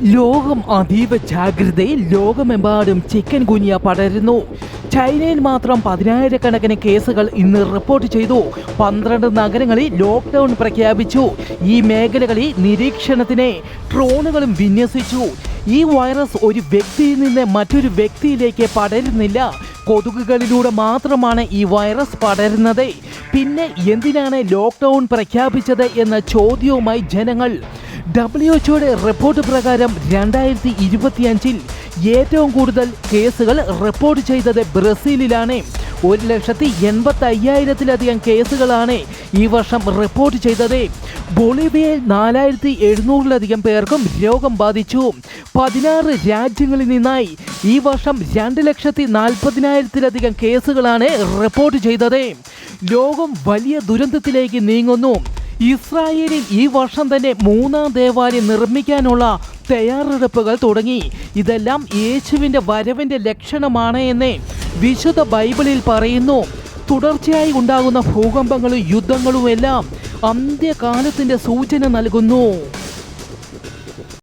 ലോകം അതീവ ജാഗ്രതയിൽ ലോകമെമ്പാടും ചിക്കൻ ഗുനിയ പടരുന്നു. ചൈനയിൽ മാത്രം പതിനായിരക്കണക്കിന് കേസുകൾ ഇന്ന് റിപ്പോർട്ട് ചെയ്തു. പന്ത്രണ്ട് നഗരങ്ങളിൽ ലോക്ക്ഡൌൺ പ്രഖ്യാപിച്ചു. ഈ മേഖലകളിൽ നിരീക്ഷണത്തിന് ഡ്രോണുകളും വിന്യസിച്ചു. ഈ വൈറസ് ഒരു വ്യക്തിയിൽ നിന്ന് മറ്റൊരു വ്യക്തിയിലേക്ക് പടരുന്നില്ല. കൊതുകുകളിലൂടെ മാത്രമാണ് ഈ വൈറസ് പടരുന്നത്. പിന്നെ എന്തിനാണ് ലോക്ക്ഡൌൺ പ്രഖ്യാപിച്ചത് എന്ന ചോദ്യവുമായി ജനങ്ങൾ ഡബ്ല്യു എച്ച്ഒയുടെ റിപ്പോർട്ട് പ്രകാരം രണ്ടായിരത്തി ഇരുപത്തിയഞ്ചിൽ ഏറ്റവും കൂടുതൽ കേസുകൾ റിപ്പോർട്ട് ചെയ്തത് ബ്രസീലിലാണ്. ഒരു ലക്ഷത്തി എൺപത്തി അയ്യായിരത്തിലധികം കേസുകളാണ് ഈ വർഷം റിപ്പോർട്ട് ചെയ്തത്. ബൊളീവിയയിൽ നാലായിരത്തി എഴുന്നൂറിലധികം പേർക്കും രോഗം ബാധിച്ചു. പതിനാറ് രാജ്യങ്ങളിൽ നിന്നായി ഈ വർഷം രണ്ട് ലക്ഷത്തി നാൽപ്പതിനായിരത്തിലധികം കേസുകളാണ് റിപ്പോർട്ട് ചെയ്തത്. ലോകം വലിയ ദുരന്തത്തിലേക്ക് നീങ്ങുന്നു. ഇസ്രായേലിൽ ഈ വർഷം തന്നെ മൂന്നാം ദേവാലയം നിർമ്മിക്കാനുള്ള തയ്യാറെടുപ്പുകൾ തുടങ്ങി. ഇതെല്ലാം യേശുവിന്റെ വരവിന്റെ ലക്ഷണമാണ് എന്ന് വിശുദ്ധ ബൈബിളിൽ പറയുന്നു. തുടർച്ചയായി ഉണ്ടാകുന്ന ഭൂകമ്പങ്ങളും യുദ്ധങ്ങളും എല്ലാം അന്ത്യകാലത്തിന്റെ സൂചന നൽകുന്നു.